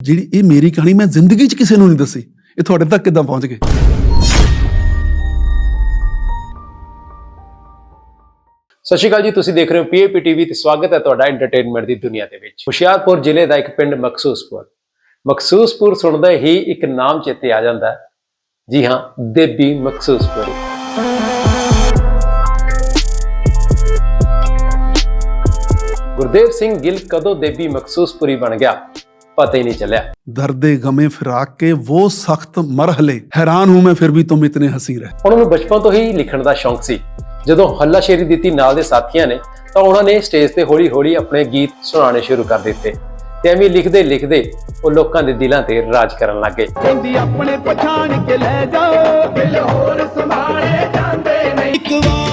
ਜਿਹੜੀ ਇਹ ਮੇਰੀ ਕਹਾਣੀ ਮੈਂ ਜ਼ਿੰਦਗੀ 'ਚ ਕਿਸੇ ਨੂੰ ਨਹੀਂ ਦੱਸੀ, ਇਹ ਤੁਹਾਡੇ ਤੱਕ ਕਿੱਦਾਂ ਪਹੁੰਚ ਗਈ? ਸਤਿ ਸ਼੍ਰੀ ਅਕਾਲ ਜੀ, ਤੁਸੀਂ ਦੇਖ ਰਹੇ ਹੋ ਪੀਏਪੀ ਟੀਵੀ ਤੇ ਸਵਾਗਤ ਹੈ ਤੁਹਾਡਾ ਐਂਟਰਟੇਨਮੈਂਟ ਦੀ ਦੁਨੀਆ ਦੇ ਵਿੱਚ। ਹੁਸ਼ਿਆਰਪੁਰ ਜ਼ਿਲ੍ਹੇ ਦਾ ਇੱਕ ਪਿੰਡ ਮਕਸੂਸਪੁਰ। ਮਕਸੂਸਪੁਰ ਸੁਣਦਾ ਹੀ ਇੱਕ ਨਾਮ ਚੇਤੇ ਆ ਜਾਂਦਾ ਹੈ। ਜੀ ਹਾਂ, ਦੇਬੀ ਮਕਸੂਸਪੁਰ। ਗੁਰਦੇਵ ਸਿੰਘ ਗਿੱਲ ਕਦੋਂ ਦੇਬੀ ਮਕਸੂਸਪੁਰੀ ਬਣ ਗਿਆ? ਪਤਾ ਹੀ ਨਹੀਂ ਚੱਲਿਆ दर्दे गमे फिराक के वो सख्त मरहले हैरान हूं मैं फिर भी तुम इतने हंसी रहे ਉਹਨਾਂ ਨੂੰ ਬਚਪਨ ਤੋਂ ਹੀ ਲਿਖਣ ਦਾ ਸ਼ੌਂਕ ਸੀ ਜਦੋਂ ਹੱਲਾਸ਼ੇਰੀ ਦਿੱਤੀ ਨਾਲ ਦੇ ਸਾਥੀਆਂ ਨੇ ਤਾਂ ਉਹਨਾਂ ਨੇ ਸਟੇਜ ਤੇ ਹੌਲੀ-ਹੌਲੀ ਆਪਣੇ ਗੀਤ ਸੁਣਾਉਣੇ ਸ਼ੁਰੂ ਕਰ ਦਿੱਤੇ ਤੇ ਐਵੇਂ ਲਿਖਦੇ ਲਿਖਦੇ ਉਹ ਲੋਕਾਂ ਦੇ ਦਿਲਾਂ ਤੇ ਰਾਜ ਕਰਨ ਲੱਗੇ ਕਹਿੰਦੀ ਆਪਣੇ ਪਛਾਣ ਕੇ ਲੈ ਜਾਓ ਦਿਲ ਹੋਰ ਸੰਭਾਲੇ ਜਾਂਦੇ ਨਹੀਂ ਇੱਕ ਵਾਰ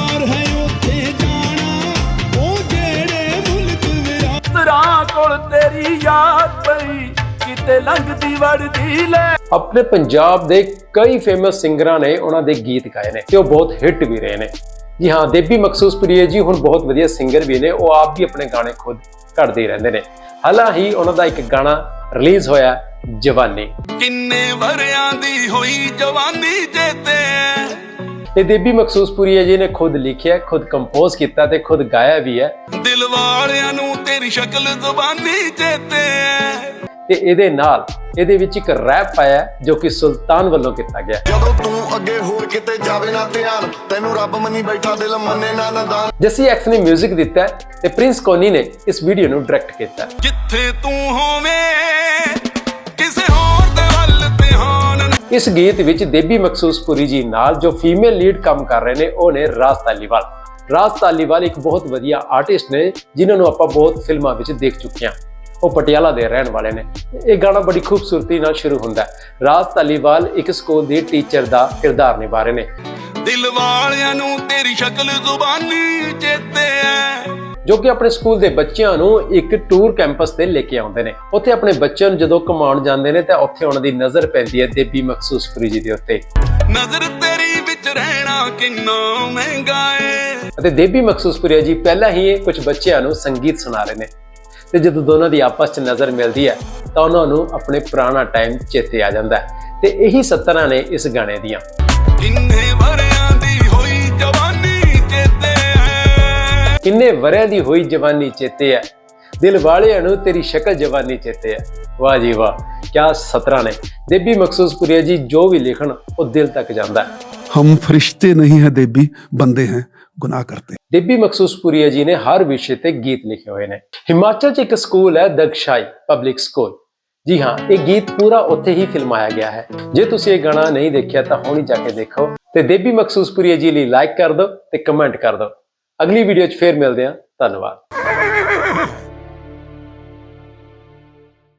ਕੋਲ ਤੇਰੀ ਯਾਦ ਪਈ ਕਿਤੇ ਲੰਘਦੀ ਵੜਦੀ ਲੈ। ਆਪਣੇ ਪੰਜਾਬ ਦੇ ਕਈ ਫੇਮਸ ਸਿੰਗਰਾਂ ਨੇ ਉਹਨਾਂ ਦੇ ਗੀਤ ਗਾਏ ਨੇ ਤੇ ਉਹ ਬਹੁਤ ਹਿੱਟ ਵੀ ਰਹੇ ਨੇ। ਜੀ ਹਾਂ ਦੇਬੀ ਮਕਸੂਸਪੁਰੀਏ ਜੀ ਹੁਣ ਬਹੁਤ ਵਧੀਆ ਸਿੰਗਰ ਵੀ ਨੇ ਉਹ ਆਪ ਵੀ ਆਪਣੇ ਗਾਣੇ ਖੁਦ ਕੱਢਦੇ ਰਹਿੰਦੇ ਨੇ। ਹਾਲਾਂ ਹੀ ਉਹਨਾਂ ਦਾ ਇੱਕ ਗਾਣਾ ਰਿਲੀਜ਼ ਹੋਇਆ ਜਵਾਨੀ। ਕਿੰਨੇ ਵਰਿਆਂ ਦੀ ਹੋਈ ਜਵਾਨੀ। ਇਹ ਦੇਬੀ ਮਕਸੂਸਪੁਰੀਆ ਜੀ ਨੇ ਖੁਦ ਲਿਖਿਆ ਖੁਦ ਕੰਪੋਜ਼ ਕੀਤਾ ਤੇ ਖੁਦ ਗਾਇਆ ਵੀ ਹੈ ਦਿਲ ਵਾਲਿਆਂ ਨੂੰ ਤੇਰੀ ਸ਼ਕਲ ਜ਼ੁਬਾਨੀ ਚੇਤੇ ਐ। ਤੇ ਇਹਦੇ ਨਾਲ ਇਹਦੇ ਵਿੱਚ ਇੱਕ ਰੈਪ ਪਾਇਆ ਹੈ, ਜੋ ਕਿ ਸੁਲਤਾਨ ਵੱਲੋਂ ਕੀਤਾ ਗਿਆ ਜਦੋਂ ਤੂੰ ਅੱਗੇ ਹੋਰ ਕਿਤੇ ਜਾਵੇ ਨਾ ਧਿਆਨ ਤੈਨੂੰ ਰੱਬ ਮੰਨੀ ਬੈਠਾ ਦਿਲ ਮੰਨੇ ਨਾ ਨਦਾਨ ਜੱਸੀ ਐਕਸ ਨੇ 뮤직 ਦਿੱਤਾ ਤੇ ਪ੍ਰਿੰਸ ਕੋਨੀ ਨੇ ਇਸ ਵੀਡੀਓ ਨੂੰ ਡਾਇਰੈਕਟ ਕੀਤਾ। ਜਿੱਥੇ ਤੂੰ ਹੋਵੇਂ ਇਸ ਗੀਤ ਵਿੱਚ ਦੇਬੀ ਮਕਸੂਸਪੁਰੀ ਜੀ ਨਾਲ ਜੋ ਫੀਮੇਲ ਲੀਡ ਕੰਮ ਕਰ ਰਹੇ ਨੇ, ਉਹ ਨੇ ਰਾਜ ਤਾਲੀਵਾਲ ਰਾਜ ਤਾਲੀਵਾਲ ਇੱਕ ਬਹੁਤ ਵਧੀਆ ਆਰਟਿਸਟ ਨੇ, ਜਿਨ੍ਹਾਂ ਨੂੰ ਆਪਾਂ ਬਹੁਤ ਫਿਲਮਾਂ ਵਿੱਚ ਦੇਖ ਚੁੱਕੇ ਹਾਂ। ਉਹ ਪਟਿਆਲਾ ਦੇ ਰਹਿਣ ਵਾਲੇ ਨੇ। ਇਹ ਗਾਣਾ ਬੜੀ ਖੂਬਸੂਰਤੀ ਨਾਲ ਸ਼ੁਰੂ ਹੁੰਦਾ ਹੈ। ਰਾਜ ਤਾਲੀਵਾਲ ਇੱਕ ਸਕੂਲ ਦੇ ਟੀਚਰ ਦਾ ਕਿਰਦਾਰ ਨਿਭਾ ਰਹੇ ਨੇ। ਦਿਲ ਵਾਲਿਆਂ ਨੂੰ ਤੇਰੀ ਸ਼ਕਲ ਜ਼ੁਬਾਨੀ ਚੇਤੇ ਐ। ਜੋ ਕਿ ਆਪਣੇ ਸਕੂਲ ਦੇ ਬੱਚਿਆਂ ਨੂੰ ਇੱਕ ਟੂਰ ਕੈਂਪਸ ਤੇ ਲੈ ਕੇ ਆਉਂਦੇ ਨੇ। ਉੱਥੇ ਆਪਣੇ ਬੱਚਿਆਂ ਨੂੰ ਜਦੋਂ ਕਮਾਉਣ ਜਾਂਦੇ ਨੇ ਤਾਂ ਉੱਥੇ ਉਹਨਾਂ ਦੀ ਨਜ਼ਰ ਪੈਂਦੀ ਹੈ ਦੇਬੀ ਮਕਸੂਸਪੁਰੀ ਜੀ ਦੇ ਉੱਤੇ। ਨਜ਼ਰ ਤੇਰੀ ਵਿੱਚ ਰਹਿਣਾ ਕਿੰਨਾ ਮਹਿੰਗਾ ਏ। ਅਤੇ ਦੇਬੀ ਮਕਸੂਸਪੁਰੀਆ ਜੀ ਪਹਿਲਾਂ ਹੀ ਇਹ ਕੁਝ ਬੱਚਿਆਂ ਨੂੰ ਸੰਗੀਤ ਸੁਣਾ ਰਹੇ ਨੇ। ਤੇ ਜਦੋਂ ਦੋਨਾਂ ਦੀ ਆਪਸ 'ਚ ਨਜ਼ਰ ਮਿਲਦੀ ਹੈ ਤਾਂ ਉਹਨਾਂ ਨੂੰ ਆਪਣੇ ਪੁਰਾਣਾ ਟਾਈਮ ਚੇਤੇ ਆ ਜਾਂਦਾ ਹੈ। ਤੇ ਇਹੀ ਸਤਰਾਂ ਨੇ ਇਸ ਗਾਣੇ ਦੀਆਂ। ਕਿੰਨੇ ਵਰਿਆਂ ਕਿੰਨੇ ਵਰਿਆਂ ਦੀ ਹੋਈ ਜਵਾਨੀ ਚੇਤੇ ਐ ਦਿਲ ਵਾਲਿਆਂ ਨੂੰ ਤੇਰੀ ਸ਼ਕਲ ਜਵਾਨੀ ਚੇਤੇ ਐ ਵਾਹ ਜੀ ਵਾਹ ਕਿਆ ਸਤਰਾ ਨੇ। ਦੇਬੀ ਮਕਸੂਸਪੁਰੀਆ ਜੀ ਜੋ ਵੀ ਲਿਖਣ ਉਹ ਦਿਲ ਤੱਕ ਜਾਂਦਾ ਹਮ ਫਰਿਸ਼ਤੇ ਨਹੀਂ ਹੈ ਦੇਬੀ ਬੰਦੇ ਹੈ ਗੁਨਾਹ ਕਰਤੇ। ਦੇਬੀ ਮਕਸੂਸਪੁਰੀਆ ਜੀ ਨੇ ਹਰ ਵਿਸ਼ੇ ਤੇ ਗੀਤ ਲਿਖੇ ਹੋਏ ਨੇ। ਹਿਮਾਚਲ 'ਚ ਇੱਕ ਸਕੂਲ ਹੈ ਦਗਸ਼ਾਈ ਪਬਲਿਕ ਸਕੂਲ ਜੀ ਹਾਂ ਇਹ ਗੀਤ ਪੂਰਾ ਉੱਥੇ ਹੀ ਫਿਲਮਾਇਆ ਗਿਆ ਹੈ। ਜੇ ਤੁਸੀਂ ਇਹ ਗਾਣਾ ਨਹੀਂ ਦੇਖਿਆ ਤਾਂ ਹੁਣੇ ਜਾ ਕੇ ਦੇਖੋ। ਤੇ ਦੇਬੀ ਮਕਸੂਸਪੁਰੀਆ ਜੀ ਲਈ ਲਾਈਕ ਕਰ ਦਿਓ ਤੇ ਕਮੈਂਟ ਕਰ ਦਿਓ। ਅਗਲੀ ਵੀਡੀਓ 'ਚ ਫੇਰ ਮਿਲਦੇ ਹਾਂ। ਧੰਨਵਾਦ।